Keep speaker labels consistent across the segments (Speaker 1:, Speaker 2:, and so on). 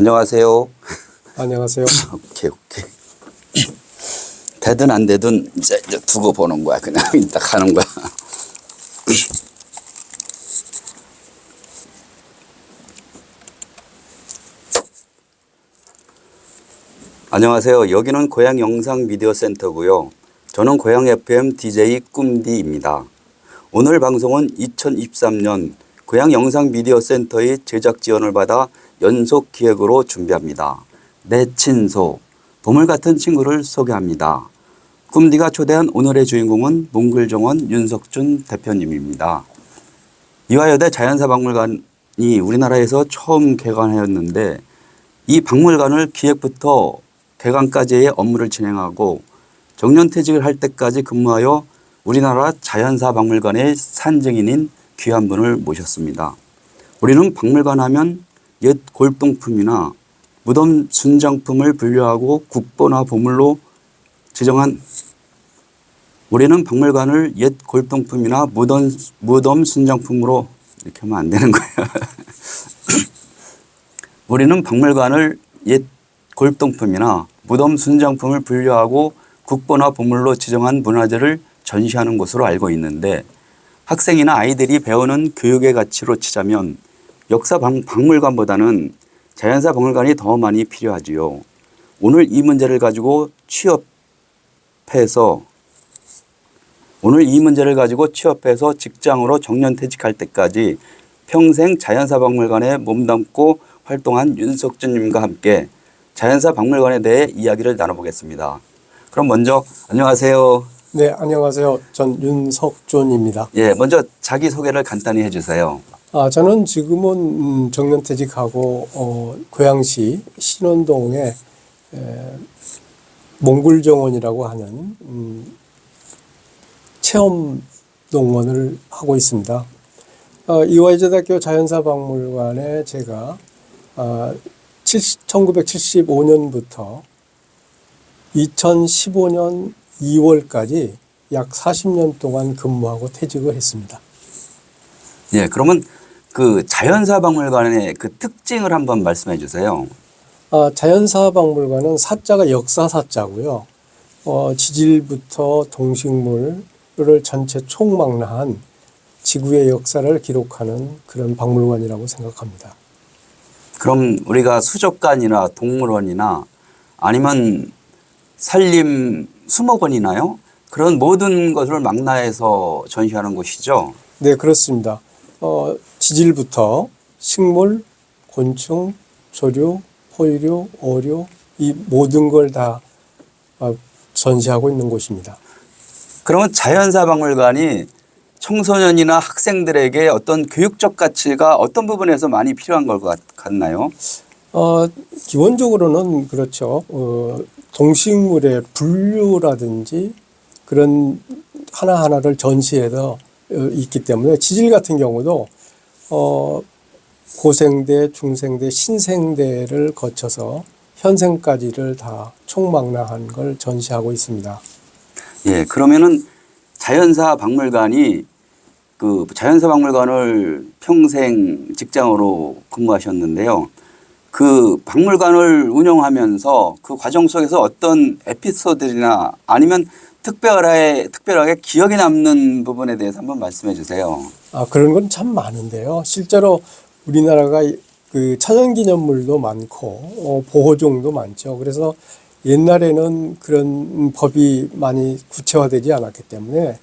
Speaker 1: 안녕하세요.
Speaker 2: 안녕하세요.
Speaker 1: 오케이 오케이. 되든 안 되든 이제, 이제 두고 보는 거야. 그냥 이따 가는 거야. 안녕하세요. 여기는 고향 영상 미디어 센터고요. 저는 고향 FM DJ 꿈디입니다. 오늘 방송은 2023년 고향 영상 미디어 센터의 제작 지원을 받아 연속 기획으로 준비합니다. 내 친소, 보물 같은 친구를 소개합니다. 꿈디가 초대한 오늘의 주인공은 몽글정원 윤석준 대표님입니다. 이화여대 자연사박물관이 우리나라에서 처음 개관하였는데 이 박물관을 기획부터 개관까지의 업무를 진행하고 정년퇴직을 할 때까지 근무하여 우리나라 자연사 박물관의 산증인인 귀한 분을 모셨습니다. 우리는 박물관 하면 옛 골동품이나 무덤 순장품을 분류하고 국보나 보물로 지정한 우리는 박물관을 옛 골동품이나 무덤, 무덤 순장품으로 이렇게 하면 안 되는 거예요. 우리는 박물관을 옛 골동품이나 무덤 순장품을 분류하고 국보나 보물로 지정한 문화재를 전시하는 곳으로 알고 있는데 학생이나 아이들이 배우는 교육의 가치로 치자면 역사 박- 박물관보다는 자연사 박물관이 더 많이 필요하지요. 오늘 이 문제를 가지고 취업해서 오늘 이 문제를 가지고 취업해서 직장으로 정년퇴직할 때까지 평생 자연사 박물관에 몸담고 활동한 윤석준님과 함께 자연사 박물관에 대해 이야기를 나눠보겠습니다. 그럼 먼저 안녕하세요.
Speaker 2: 네, 안녕하세요. 전 윤석준입니다.
Speaker 1: 예, 먼저 자기 소개를 간단히 해주세요.
Speaker 2: 아, 저는 지금은 음, 정년퇴직하고 어, 고양시 신원동에 에, 몽골정원이라고 하는 음, 체험 농원을 하고 있습니다. 어, 이화여대학교 자연사박물관에 제가 아, 1975년부터 2015년 2월까지 약 40년 동안 근무하고 퇴직을 했습니다.
Speaker 1: 예, 그러면 그 자연사 박물관의 그 특징을 한번 말씀해 주세요.
Speaker 2: 아, 자연사 박물관은 사자가 역사 사자고요. 어, 지질부터 동식물을 전체 총망라한 지구의 역사를 기록하는 그런 박물관이라고 생각합니다.
Speaker 1: 그럼 우리가 수족관이나 동물원이나 아니면 산림 수목원이나요? 그런 모든 것을 망라해서 전시하는 곳이죠.
Speaker 2: 네, 그렇습니다. 어, 지질부터 식물, 곤충, 조류, 포유류, 어류 이 모든 걸다 어, 전시하고 있는 곳입니다.
Speaker 1: 그러면 자연사 박물관이 청소년이나 학생들에게 어떤 교육적 가치가 어떤 부분에서 많이 필요한 것 같- 같나요?
Speaker 2: 어, 기본적으로는 그렇죠. 어, 동식물의 분류라든지 그런 하나하나를 전시해서 어, 있기 때문에 지질 같은 경우도 어, 고생대, 중생대, 신생대를 거쳐서 현생까지를 다 총망라한 걸 전시하고 있습니다.
Speaker 1: 예, 그러면은 자연사 박물관이 그 자연사 박물관을 평생 직장으로 근무하셨는데요. 그 박물관을 운영하면서 그 과정 속에서 어떤 에피소드나 아니면 특별하게 특별하게 기억에 남는 부분에 대해서 한번 말씀해 주세요.
Speaker 2: 아, 그런 건 참 많은데요. 실제로 우리나라가 그 천연기념물도 많고 어, 보호종도 많죠. 그래서 옛날에는 그런 법이 많이 구체화되지 않았기 때문에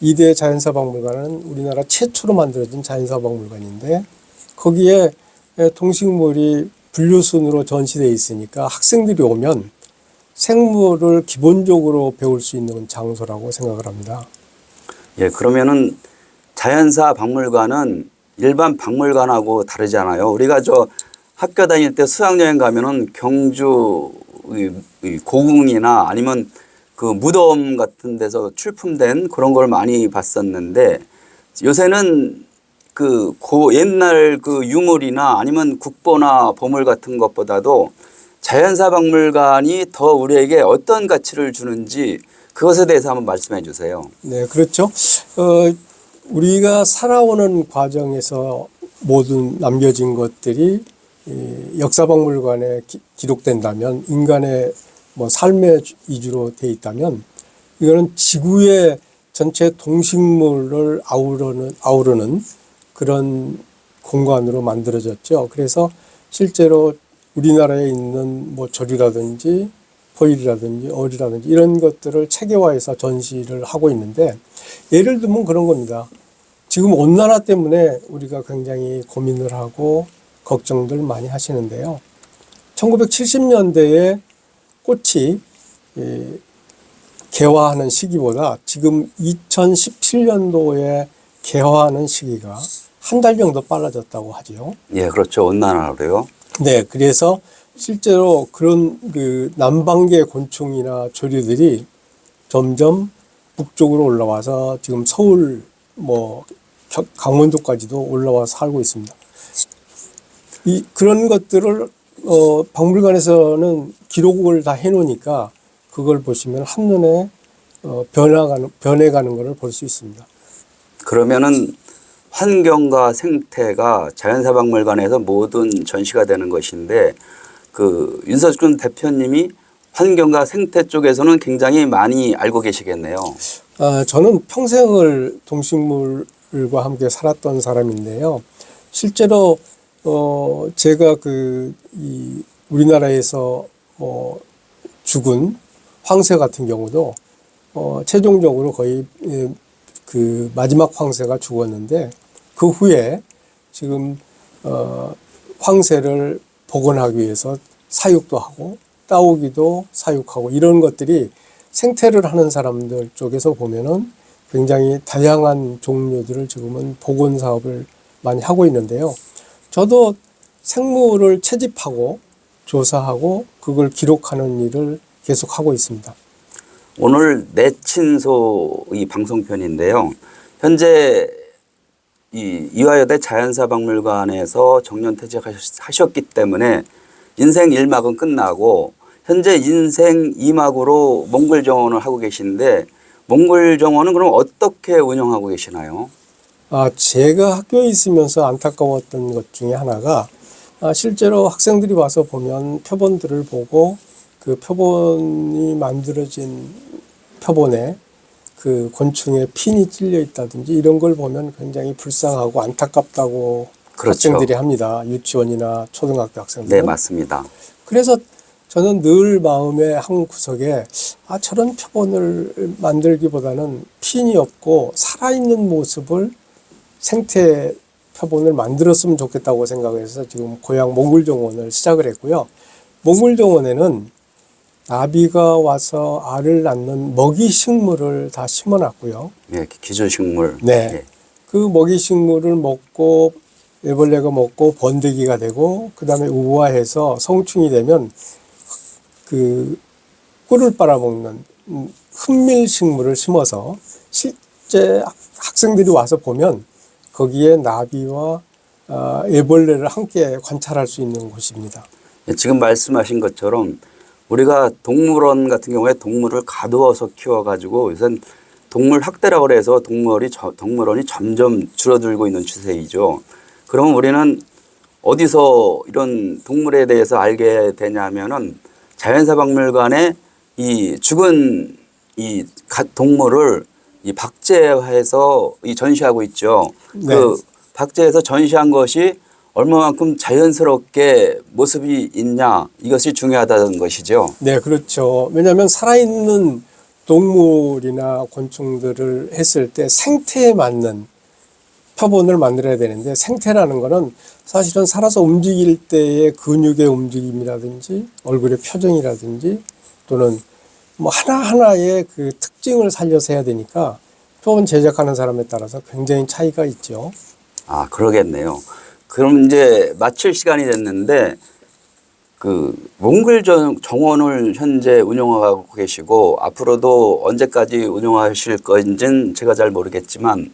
Speaker 2: 이대 자연사박물관은 우리나라 최초로 만들어진 자연사박물관인데 거기에 동식물이 분류순으로 전시되어 있으니까 학생들이 오면 생물을 기본적으로 배울 수 있는 장소라고 생각을 합니다.
Speaker 1: 예, 그러면은 자연사 박물관은 일반 박물관하고 다르잖아요. 우리가 저 학교 다닐 때 수학여행 가면은 경주 고궁이나 아니면 그 무덤 같은 데서 출품된 그런 걸 많이 봤었는데 요새는 그고 옛날 그 유물이나 아니면 국보나 보물 같은 것보다도 자연사 박물관이 더 우리에게 어떤 가치를 주는지 그것에 대해서 한번 말씀해 주세요.
Speaker 2: 네, 그렇죠. 어, 우리가 살아오는 과정에서 모든 남겨진 것들이 이 역사박물관에 기, 기록된다면 인간의 뭐 삶의 주- 위주로 돼 있다면 이거는 지구의 전체 동식물을 아우르는 아우르는 그런 공간으로 만들어졌죠. 그래서 실제로 우리나라에 있는 뭐 절이라든지 포일이라든지 어리라든지 이런 것들을 체계화해서 전시를 하고 있는데 예를 들면 그런 겁니다. 지금 온난화 때문에 우리가 굉장히 고민을 하고 걱정들 많이 하시는데요. 1970년대에 꽃이 이, 개화하는 시기보다 지금 2017년도에 개화하는 시기가 한 달 정도 빨라졌다고 하죠.
Speaker 1: 예, 그렇죠. 온난화로요.
Speaker 2: 네, 그래서 실제로 그런 그 남방계 곤충이나 조류들이 점점 북쪽으로 올라와서 지금 서울 뭐 겨- 강원도까지도 올라와서 살고 있습니다. 이 그런 것들을 어 박물관에서는 기록을 다 해놓으니까 그걸 보시면 한눈에 어 변화가는 변해가는 것을 볼 수 있습니다.
Speaker 1: 그러면은 환경과 생태가 자연사박물관에서 모든 전시가 되는 것인데 그 윤석준 대표님이 환경과 생태 쪽에서는 굉장히 많이 알고 계시겠네요.
Speaker 2: 아, 저는 평생을 동식물과 함께 살았던 사람인데요. 실제로 어 제가 그 이 우리나라에서 뭐 죽은 황새 같은 경우도 어 최종적으로 거의 예, 그 마지막 황새가 죽었는데 그 후에 지금 어 황새를 복원하기 위해서 사육도 하고 따오기도 사육하고 이런 것들이 생태를 하는 사람들 쪽에서 보면은 굉장히 다양한 종류들을 지금은 복원 사업을 많이 하고 있는데요. 저도 생물을 채집하고 조사하고 그걸 기록하는 일을 계속 하고 있습니다.
Speaker 1: 오늘 내 친소 이 방송편인데요. 현재 이 이화여대 자연사박물관에서 정년 퇴직하셨기 때문에 인생 1막은 끝나고 현재 인생 2막으로 몽골 정원을 하고 계신데 몽골 정원은 그럼 어떻게 운영하고 계시나요?
Speaker 2: 아, 제가 학교에 있으면서 안타까웠던 것 중에 하나가 아, 실제로 학생들이 와서 보면 표본들을 보고 그 표본이 만들어진 표본에 그 곤충의 핀이 찔려 있다든지 이런 걸 보면 굉장히 불쌍하고 안타깝다고
Speaker 1: 그렇죠.
Speaker 2: 학생들이 합니다. 유치원이나 초등학교 학생들.
Speaker 1: 네, 맞습니다.
Speaker 2: 그래서 저는 늘 마음의 한 구석에 아 저런 표본을 만들기보다는 핀이 없고 살아있는 모습을 생태 표본을 만들었으면 좋겠다고 생각해서 지금 고향 몽골정원을 시작을 했고요. 몽골정원에는 나비가 와서 알을 낳는 먹이 식물을 다 심어놨고요.
Speaker 1: 예, 기준식물.
Speaker 2: 네.
Speaker 1: 예.
Speaker 2: 그 먹이 식물을 먹고 애벌레가 먹고 번데기가 되고 그 다음에 우화해서 성충이 되면 그 꿀을 빨아먹는 음, 흡밀 식물을 심어서 실제 학- 학생들이 와서 보면 거기에 나비와 아, 애벌레를 함께 관찰할 수 있는 곳입니다.
Speaker 1: 예, 지금 말씀하신 것처럼 우리가 동물원 같은 경우에 동물을 가두어서 키워가지고 요새 동물 학대라고 그래서 동물이 저- 동물원이 점점 줄어들고 있는 추세이죠. 그러면 우리는 어디서 이런 동물에 대해서 알게 되냐면은 자연사박물관에 이 죽은 이 가- 동물을 이 박제해서 이 전시하고 있죠.
Speaker 2: 네.
Speaker 1: 그 박제해서 전시한 것이 얼마만큼 자연스럽게 모습이 있냐 이것이 중요하다는 것이죠.
Speaker 2: 네, 그렇죠. 왜냐하면 살아있는 동물이나 곤충들을 했을 때 생태에 맞는 표본을 만들어야 되는데 생태라는 거는 사실은 살아서 움직일 때의 근육의 움직임이라든지 얼굴의 표정이라든지 또는 뭐 하나하나의 그 특징을 살려서 해야 되니까 표본 제작하는 사람에 따라서 굉장히 차이가 있죠.
Speaker 1: 아 그러겠네요. 그럼 이제 마칠 시간이 됐는데 그 정- 정원을 현재 운영하고 계시고 앞으로도 언제까지 운영하실 건지는 제가 잘 모르겠지만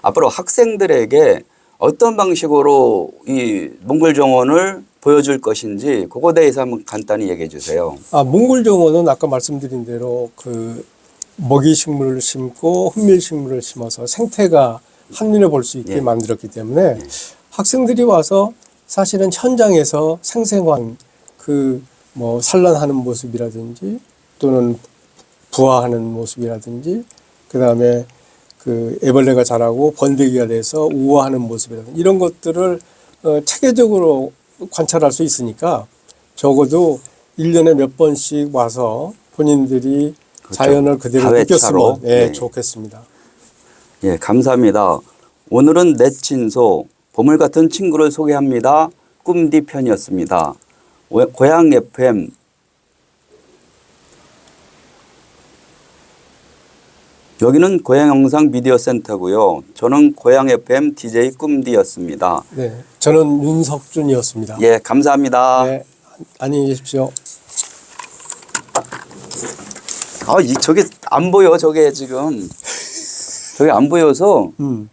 Speaker 1: 앞으로 학생들에게 어떤 방식으로 이 몽골 정원을 보여줄 것인지 그거에 대해서 한번 간단히 얘기해 주세요.
Speaker 2: 아, 몽골 정원은 아까 말씀드린 대로 그 먹이 식물을 심고 흡밀 식물을 심어서 생태가 한눈에 볼 수 있게
Speaker 1: 예.
Speaker 2: 만들었기 때문에 학생들이 와서 사실은 현장에서 생생한 그 뭐 산란하는 모습이라든지 또는 부화하는 모습이라든지 그 다음에 그 애벌레가 자라고 번데기가 돼서 우화하는 모습이라든지 이런 것들을 어, 체계적으로 관찰할 수 있으니까 적어도 일년에몇 번씩 와서 본인들이
Speaker 1: 그렇죠.
Speaker 2: 자연을
Speaker 1: 그대로.
Speaker 2: 느꼈으면 예,
Speaker 1: 네.
Speaker 2: 좋겠습니다.
Speaker 1: 예, 감사합니다. 오늘은 내 친소 보물 같은 친구를 소개합니다. 꿈디 편이었습니다. 오- 고향 FM 여기는 고향 영상 미디어 센터고요. 저는 고향 FM DJ 꿈디였습니다.
Speaker 2: 네, 저는 윤석준이었습니다.
Speaker 1: 예, 감사합니다.
Speaker 2: 네, 안녕히 계십시오.
Speaker 1: 아, 이 저게 안 보여. 저게 지금 저게 안 보여서
Speaker 2: 음.